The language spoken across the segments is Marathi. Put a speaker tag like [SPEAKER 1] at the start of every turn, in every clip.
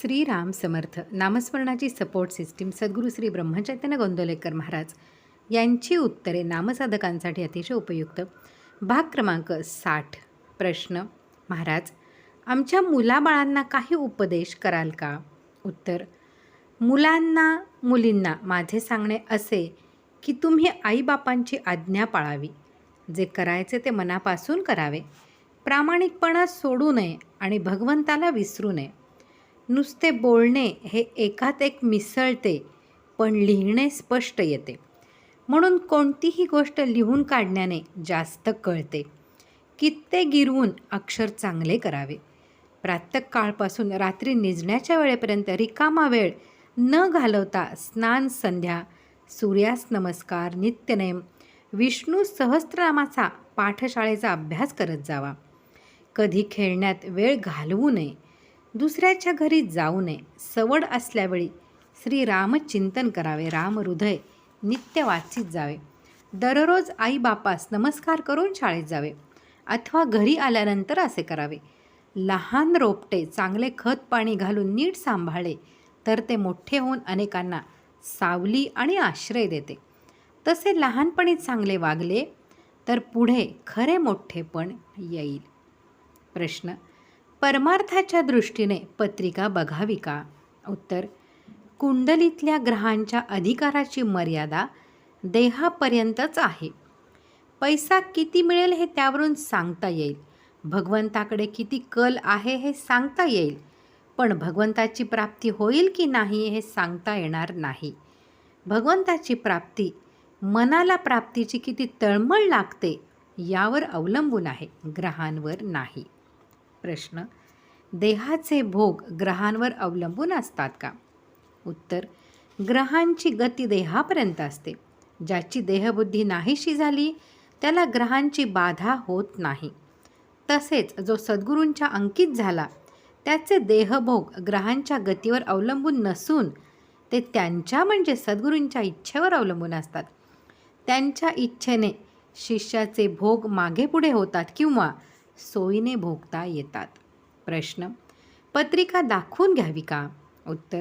[SPEAKER 1] श्रीराम समर्थ नामस्मरणाची सपोर्ट सिस्टीम सद्गुरू श्री ब्रह्मचैतन्य गोंदवलेकर महाराज यांची उत्तरे नामसाधकांसाठी अतिशय उपयुक्त. भाग क्रमांक साठ. प्रश्न महाराज आमच्या मुलाबाळांना काही उपदेश कराल का? उत्तर मुलांना मुलींना माझे सांगणे असे की तुम्ही आईबापांची आज्ञा पाळावी. जे करायचे ते मनापासून करावे. प्रामाणिकपणा सोडू नये आणि भगवंताला विसरू नये. नुसते बोलणे हे एकात एक मिसळते पण लिहिणे स्पष्ट येते. म्हणून कोणतीही गोष्ट लिहून काढण्याने जास्त कळते. कित्ते गिरवून अक्षर चांगले करावे. प्रातःकाळपासून रात्री निजण्याच्या वेळेपर्यंत रिकामा वेळ न घालवता स्नान संध्या सूर्यास नमस्कार नित्यनेम विष्णू सहस्त्रनामाचा पाठशाळेचा अभ्यास करत जावा. कधी खेळण्यात वेळ घालवू नये दुसऱ्याच्या घरी जाऊ नये. सवड असल्यावेळी श्रीरामचिंतन करावे. राम हृदय नित्य वाचित जावे. दररोज आईबापास नमस्कार करून शाळेत जावे. अथवा घरी आल्यानंतर असे करावे. लहान रोपटे चांगले खत पाणी घालून नीट सांभाळले तर ते मोठे होऊन अनेकांना सावली आणि आश्रय देते. तसे लहानपणी चांगले वागले तर पुढे खरे मोठेपण येईल. प्रश्न परमार्थाच्या दृष्टीने पत्रिका बघावी का? उत्तर कुंडलीतल्या ग्रहांच्या अधिकाराची मर्यादा देहापर्यंतच आहे. पैसा किती मिळेल हे त्यावरून सांगता येईल. भगवंताकडे किती कल आहे हे सांगता येईल. पण भगवंताची प्राप्ती होईल की नाही हे सांगता येणार नाही. भगवंताची प्राप्ती मनाला प्राप्तीची किती तळमळ लागते यावर अवलंबून आहे ग्रहांवर नाही. प्रश्न. देहाचे भोग ग्रहांवर अवलंबून असतात का? उत्तर ग्रहांची गती देहापर्यंत असते. ज्याची देहबुद्धी नाहीशी झाली त्याला ग्रहांची बाधा होत नाही. तसेच जो सद्गुरूंच्या अंकित झाला त्याचे देहभोग ग्रहांच्या गतीवर अवलंबून नसून ते त्यांच्या म्हणजे सद्गुरूंच्या इच्छेवर अवलंबून असतात. त्यांच्या इच्छेने शिष्याचे भोग मागे पुढे होतात किंवा सोयीने भोगता येतात. प्रश्न पत्रिका दाखवून घ्यावी का? उत्तर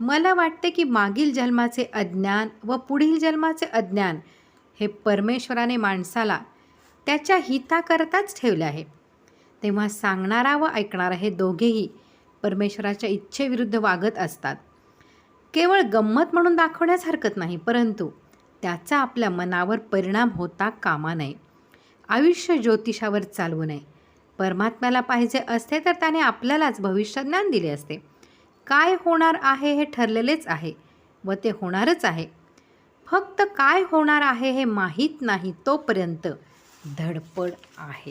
[SPEAKER 1] मला वाटते की मागील जन्माचे अज्ञान व पुढील जन्माचे अज्ञान हे परमेश्वराने माणसाला त्याच्या हिताकरताच ठेवले आहे. तेव्हा सांगणारा व ऐकणारा हे दोघेही परमेश्वराच्या इच्छेविरुद्ध वागत असतात. केवळ गंमत म्हणून दाखवण्यास हरकत नाही परंतु त्याचा आपल्या मनावर परिणाम होता कामा नये. आयुष्य ज्योतिषावर चालवू नये. परमात्म्याला पाहिजे असते तर त्याने आपल्यालाच भविष्य ज्ञान दिले असते. काय होणार आहे हे ठरलेलेच आहे व ते होणारच आहे. फक्त काय होणार आहे हे माहीत नाही तोपर्यंत धडपड आहे.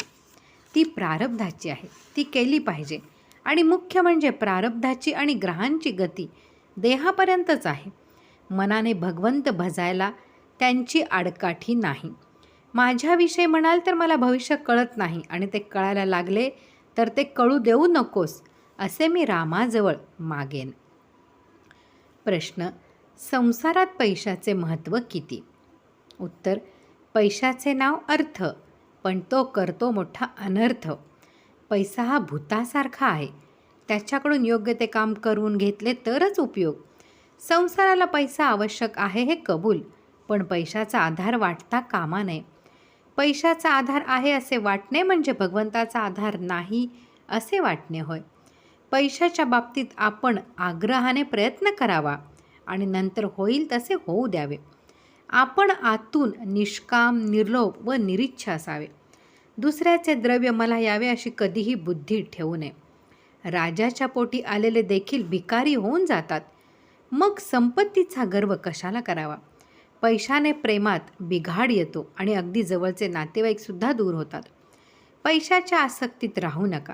[SPEAKER 1] ती प्रारब्धाची आहे. ती केली पाहिजे. आणि मुख्य म्हणजे प्रारब्धाची आणि ग्रहांची गती देहापर्यंतच आहे. मनाने भगवंत भजायला त्यांची आडकाठी नाही. माझ्याविषयी म्हणाल तर मला भविष्य कळत नाही आणि ते कळायला लागले तर ते कळू देऊ नकोस असे मी रामाजवळ मागेन. प्रश्न संसारात पैशाचे महत्त्व किती? उत्तर पैशाचे नाव अर्थ पण तो करतो मोठा अनर्थ. पैसा हा भूतासारखा आहे. त्याच्याकडून योग्य ते काम करून घेतले तरच उपयोग. संसाराला पैसा आवश्यक आहे हे कबूल पण पैशाचा आधार वाटता कामा नये. पैशाचा आधार आहे असे वाटणे म्हणजे भगवंताचा आधार नाही असे वाटणे होय. पैशाच्या बाबतीत आपण आग्रहाने प्रयत्न करावा आणि नंतर होईल तसे होऊ द्यावे. आपण आतून निष्काम निर्लोभ व निरीच्छ असावे. दुसऱ्याचे द्रव्य मला यावे अशी कधीही बुद्धी ठेवू नये. राजाच्या पोटी आलेले देखील भिकारी होऊन जातात. मग संपत्तीचा गर्व कशाला करावा? पैशाने प्रेमात बिघाड येतो आणि अगदी जवळचे नातेवाईकसुद्धा दूर होतात. पैशाच्या आसक्तीत राहू नका.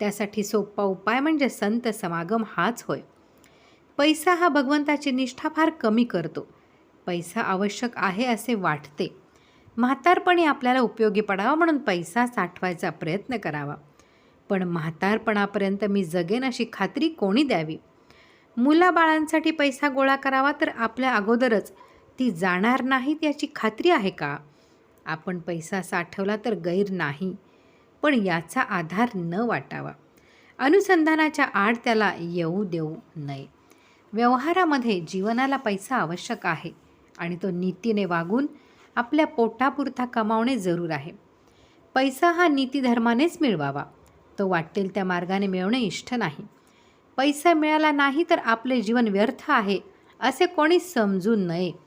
[SPEAKER 1] त्यासाठी सोपा उपाय म्हणजे संत समागम हाच होय. पैसा हा भगवंताची निष्ठा फार कमी करतो. पैसा आवश्यक आहे असे वाटते. म्हातारपणी आपल्याला उपयोगी पडावा म्हणून पैसा साठवायचा प्रयत्न करावा. पण म्हातारपणापर्यंत मी जगेन अशी खात्री कोणी द्यावी? मुलाबाळांसाठी पैसा गोळा करावा तर आपल्या अगोदरच ती जाणार नाहीत याची खात्री आहे का? आपण पैसा साठवला तर गैर नाही पण याचा आधार न वाटावा. अनुसंधानाच्या आड त्याला येऊ देऊ नये. व्यवहारामध्ये जीवनाला पैसा आवश्यक आहे आणि तो नीतीने वागून आपल्या पोटापुरता कमावणे जरूर आहे. पैसा हा नीतीधर्मानेच मिळवावा. तो वाटेल त्या मार्गाने मिळवणे इष्ट नाही. पैसा मिळाला नाही तर आपले जीवन व्यर्थ आहे असे कोणी समजू नये.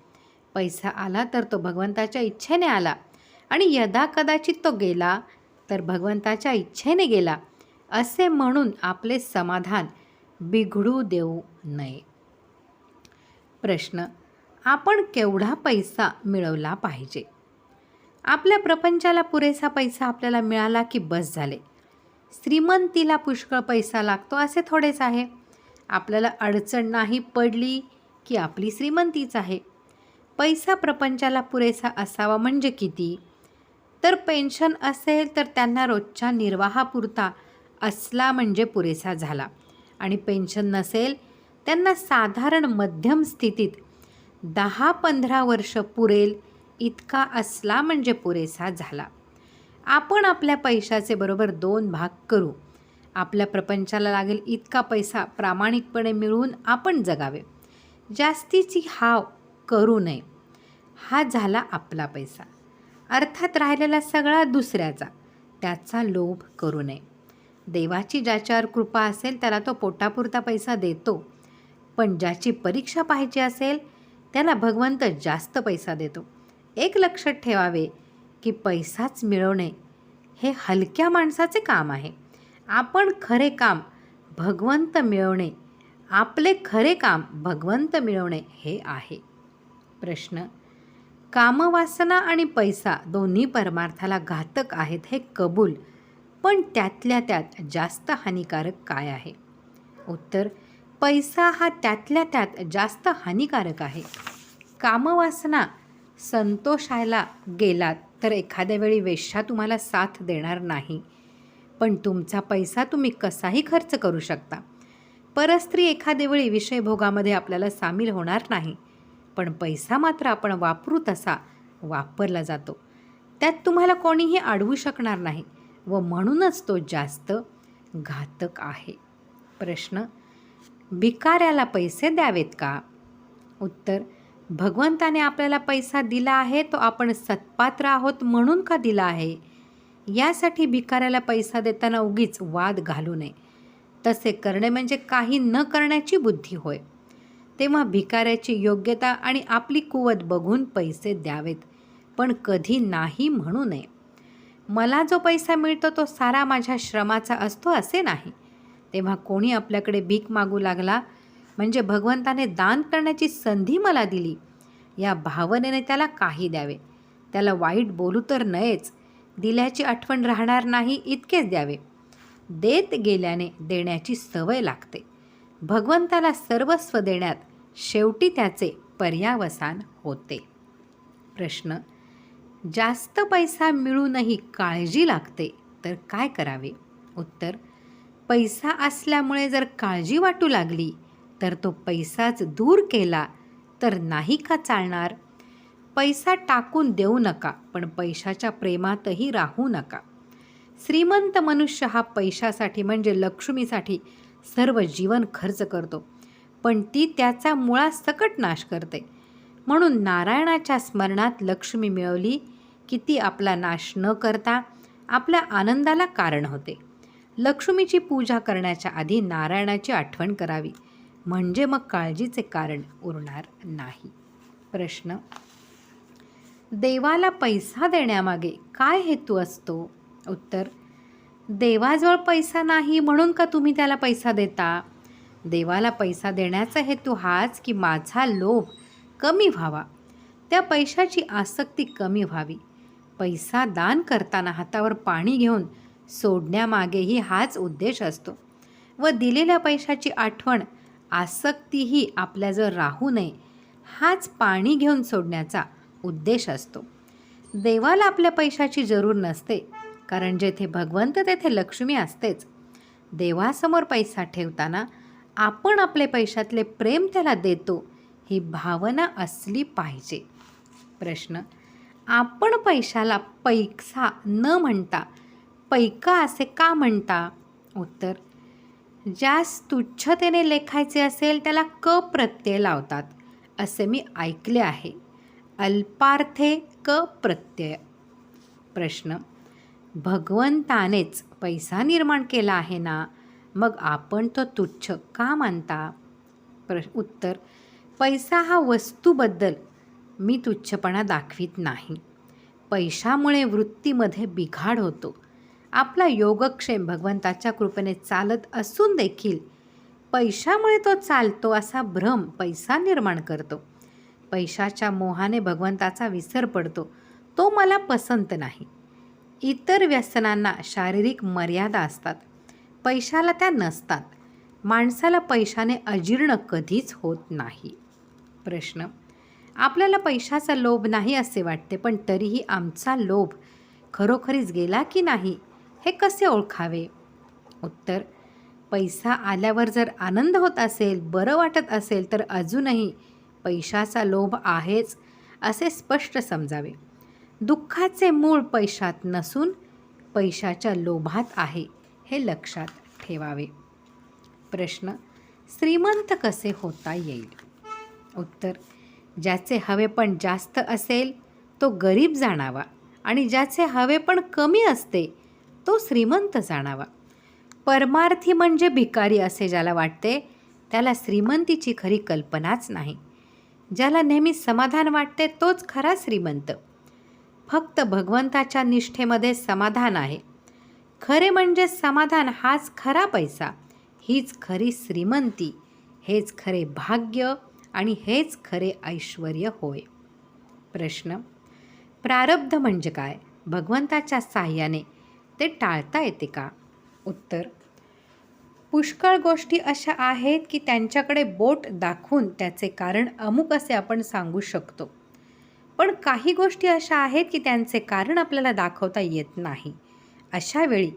[SPEAKER 1] पैसा आला तर तो भगवंताच्या इच्छेने आला. आणि यदा कदाचित तो गेला तर भगवंताच्या इच्छेने गेला. असे म्हणून आपले समाधान बिघडू देऊ नये. प्रश्न आपण केवढा पैसा मिळवला पाहिजे? आपल्या प्रपंचाला पुरेसा पैसा आपल्याला मिळाला की बस झाले? श्रीमंतीला पुष्कळ पैसा लागतो असे थोडेच आहे. आपल्याला अडचण नाही पडली की आपली श्रीमंतीच आहे. पैसा प्रपंचाला पुरेसा असावा म्हणजे किती? तर पेन्शन असेल तर त्यांना रोजच्या निर्वाहापुरता असला म्हणजे पुरेसा झाला. आणि पेन्शन नसेल त्यांना साधारण मध्यम स्थितीत दहा पंधरा वर्ष पुरेल इतका असला म्हणजे पुरेसा झाला. आपण आपल्या पैशाचे बरोबर दोन भाग करू. आपल्या प्रपंचाला लागेल इतका पैसा प्रामाणिकपणे मिळवून आपण जगावे. जास्तीची हाव करू नये. हा झाला आपला पैसा. अर्थात राहिलेला सगळा दुसऱ्याचा. त्याचा लोभ करू नये. देवाची ज्याच्यावर कृपा असेल त्याला तो पोटापुरता पैसा देतो. पण ज्याची परीक्षा पाहिजे असेल त्याला भगवंत जास्त पैसा देतो. एक लक्षात ठेवावे की पैसाच मिळवणे हे हलक्या माणसाचे काम आहे. आपण खरे काम भगवंत मिळवणे आपले खरे काम भगवंत मिळवणे हे आहे. प्रश्न. कामवासना आणि पैसा दोन्ही परमार्थाला घातक आहेत हे कबूल. पण त्यातल्या त्यात जास्त हानिकारक काय आहे? उत्तर पैसा हा त्यातल्या त्यात जास्त हानिकारक आहे. कामवासना संतोषायला गेलात तर एखाद्या वेळी वेश्या तुम्हाला साथ देणार नाही. पण तुमचा पैसा तुम्ही कसाही खर्च करू शकता. परस्त्री एखाद्या वेळी विषयभोगामध्ये आपल्याला सामील होणार नाही. पण पैसा मात्र आपण वापरू तसा वापरला जातो. त्यात तुम्हाला कोणीही अडवू शकणार नाही व म्हणूनच तो जास्त घातक आहे. प्रश्न भिकाऱ्याला पैसे द्यावेत का? उत्तर भगवंताने आपल्याला पैसा दिला आहे तो आपण सत्पात्र आहोत म्हणून का दिला आहे? यासाठी भिकाऱ्याला पैसा देताना उगीच वाद घालू नये. तसे करणे म्हणजे काही न करण्याची बुद्धी होय. तेव्हा भिकाऱ्याची योग्यता आणि आपली कुवत बघून पैसे द्यावेत. पण कधी नाही म्हणू नये. मला जो पैसा मिळतो तो सारा माझ्या श्रमाचा असतो असे नाही. तेव्हा कोणी आपल्याकडे भीक मागू लागला म्हणजे भगवंताने दान करण्याची संधी मला दिली. या भावनेने त्याला काही द्यावे. त्याला वाईट बोलू तर नयेच. दिल्याची आठवण राहणार नाही इतकेच द्यावे. देत गेल्याने देण्याची सवय लागते. भगवंताला सर्वस्व देण्यात शेवटी त्याचे पर्यावसान होते. प्रश्न जास्त पैसा मिळूनही काळजी लागते तर काय करावे? उत्तर पैसा असल्यामुळे जर काळजी वाटू लागली तर तो पैसाच दूर केला तर नाही का चालणार? पैसा टाकून देऊ नका पण पैशाच्या प्रेमातही राहू नका. श्रीमंत मनुष्य हा पैशासाठी म्हणजे लक्ष्मीसाठी सर्व जीवन खर्च करतो. पण ती त्याचा मुळासकट नाश करते. म्हणून नारायणाच्या स्मरणात लक्ष्मी मिळवली की ती आपला नाश न करता आपल्या आनंदाला कारण होते. लक्ष्मीची पूजा करण्याच्या आधी नारायणाची आठवण करावी. म्हणजे मग काळजीचे कारण उरणार नाही. प्रश्न. देवाला पैसा देण्यामागे काय हेतू असतो? उत्तर. देवाजवळ पैसा नाही म्हणून का तुम्ही त्याला पैसा देता? देवाला पैसा देण्याचा हेतू हाच की माझा लोभ कमी व्हावा. त्या पैशाची आसक्ती कमी व्हावी. पैसा दान करताना हातावर पाणी घेऊन सोडण्यामागेही हाच उद्देश असतो. व दिलेल्या पैशाची आठवण आसक्तीही आपल्याजवळ राहू नये हाच पाणी घेऊन सोडण्याचा उद्देश असतो. देवाला आपल्या पैशाची जरूर नसते कारण जेथे भगवंत तेथे लक्ष्मी असतेच. देवासमोर पैसा ठेवताना आपण आपले पैशातले प्रेम त्याला देतो ही भावना असली पाहिजे. प्रश्न आपण पैशाला पैसा न म्हणता पैका असे का म्हणता? उत्तर ज्यास तुच्छतेने लेखायचे असेल त्याला क प्रत्यय लावतात असे मी ऐकले आहे. अल्पार्थे क प्रत्यय. प्रश्न भगवंतानेच पैसा निर्माण केला आहे ना? मग आपण तो तुच्छ का मानता? प्र उत्तर पैसा हा वस्तूबद्दल मी तुच्छपणा दाखवित नाही. पैशामुळे वृत्तीमध्ये बिघाड होतो. आपला योगक्षेम भगवंताच्या कृपेने चालत असून देखील पैशामुळे तो चालतो असा भ्रम पैसा निर्माण करतो. पैशाच्या मोहाने भगवंताचा विसर पडतो. तो मला पसंत नाही. इतर व्यसनांना शारीरिक मर्यादा असतात. पैशाला त्या नसतात. माणसाला पैशाने अजीर्ण कधीच होत नाही. प्रश्न. आपल्याला पैशाचा लोभ नाही असे वाटते पण तरीही आमचा लोभ खरोखरीच गेला की नाही हे कसे ओळखावे? उत्तर. पैसा आल्यावर जर आनंद होत असेल बरं वाटत असेल तर अजूनही पैशाचा लोभ आहेच असे स्पष्ट समजावे. दुःखाचे मूळ पैशात नसून पैशाच्या लोभात आहे. हे लक्षात ठेवावे. प्रश्न श्रीमंत कसे होता येईल? उत्तर ज्याचे हवे पण जास्त असेल तो गरीब जाणावा आणि ज्याचे हवे पण कमी असते तो श्रीमंत जाणावा. परमार्थी म्हणजे भिकारी असे ज्याला वाटते त्याला श्रीमंतीची खरी कल्पनाच नाही. ज्याला नेहमी समाधान वाटते तोच खरा श्रीमंत. फक्त भगवंताच्या निष्ठेमध्ये समाधान आहे. खरे म्हणजे समाधान हाच खरा पैसा. हीच खरी श्रीमंती हेच खरे भाग्य आणि हेच खरे ऐश्वर होय. प्रश्न प्रारब्ध म्हणजे काय? भगवंताच्या साह्याने ते टाळता येते का? उत्तर पुष्कळ गोष्टी अशा आहेत की त्यांच्याकडे बोट दाखवून त्याचे कारण अमुक असे आपण सांगू शकतो. पण काही गोष्टी अशा आहेत की त्यांचे कारण आपल्याला दाखवता येत नाही. अशा वेळी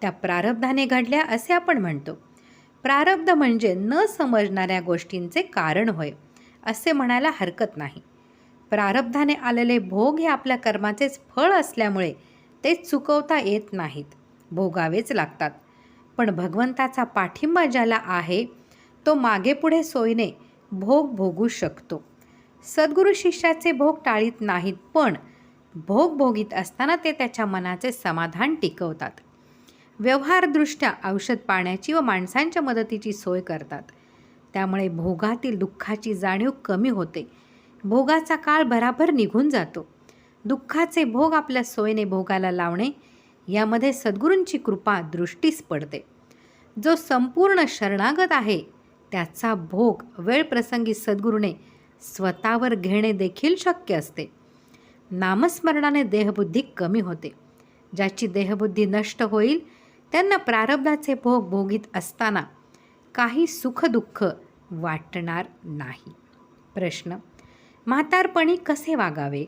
[SPEAKER 1] त्या प्रारब्धाने घडल्या असे आपण म्हणतो. प्रारब्ध म्हणजे न समजणाऱ्या गोष्टींचे कारण होय असे म्हणायला हरकत नाही. प्रारब्धाने आलेले भोग हे आपल्या कर्माचेच फळ असल्यामुळे ते चुकवता येत नाहीत भोगावेच लागतात. पण भगवंताचा पाठिंबा ज्याला आहे तो मागेपुढे सोयीने भोग भोगू शकतो. सद्गुरू शिष्याचे भोग टाळीत नाहीत पण भोग भोगीत असताना ते त्याच्या मनाचे समाधान टिकवतात. व्यवहारदृष्ट्या औषध पाण्याची व माणसांच्या मदतीची सोय करतात. त्यामुळे भोगातील दुःखाची जाणीव कमी होते. भोगाचा काळ भराभर निघून जातो. दुःखाचे भोग आपल्या सोयीने भोगाला लावणे यामध्ये सद्गुरूंची कृपा दृष्टीस पडते. जो संपूर्ण शरणागत आहे त्याचा भोग वेळप्रसंगी सद्गुरूने स्वतःवर घेणे देखील शक्य असते. नामस्मरणाने देहबुद्धी कमी होते. ज्याची देहबुद्धी नष्ट होईल त्यांना प्रारब्धाचे भोग भोगीत असताना काही सुखदुःख वाटणार नाही. प्रश्न म्हातारपणी कसे वागावे?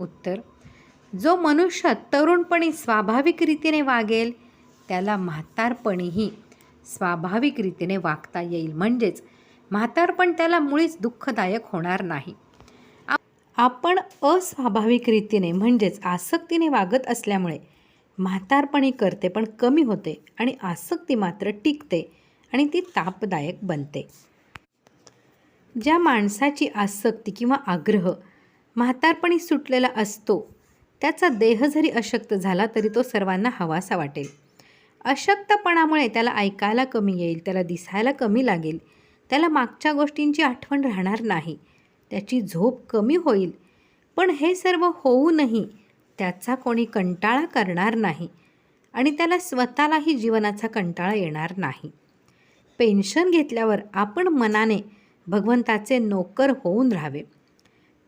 [SPEAKER 1] उत्तर जो मनुष्य तरुणपणी स्वाभाविक रीतीने वागेल त्याला म्हातारपणीही स्वाभाविक रीतीने वागता येईल. म्हणजेच म्हातारपण त्याला मुळीच दुःखदायक होणार नाही. आपण अस्वाभाविक रीतीने म्हणजेच आसक्तीने वागत असल्यामुळे म्हातारपणी करते पण कमी होते आणि आसक्ती मात्र टिकते आणि ती तापदायक बनते. ज्या माणसाची आसक्ती किंवा आग्रह म्हातारपणी सुटलेला असतो त्याचा देह जरी अशक्त झाला तरी तो सर्वांना हवासा वाटेल. अशक्तपणामुळे त्याला ऐकायला कमी येईल त्याला दिसायला कमी लागेल त्याला मागच्या गोष्टींची आठवण राहणार नाही. त्याची झोप कमी होईल. पण हे सर्व होऊनही त्याचा कोणी कंटाळा करणार नाही आणि त्याला स्वतःलाही जीवनाचा कंटाळा येणार नाही. पेन्शन घेतल्यावर आपण मनाने भगवंताचे नोकर होऊन राहावे.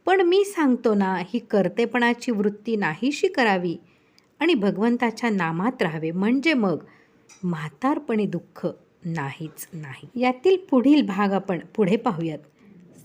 [SPEAKER 1] पण मी सांगतो ना ही कर्तेपणाची वृत्ती नाहीशी करावी आणि भगवंताच्या नामात राहावे. म्हणजे मग म्हातारपणी दुःख नाहीच नाही. यातील पुढील भाग आपण पुढे पाहूयात.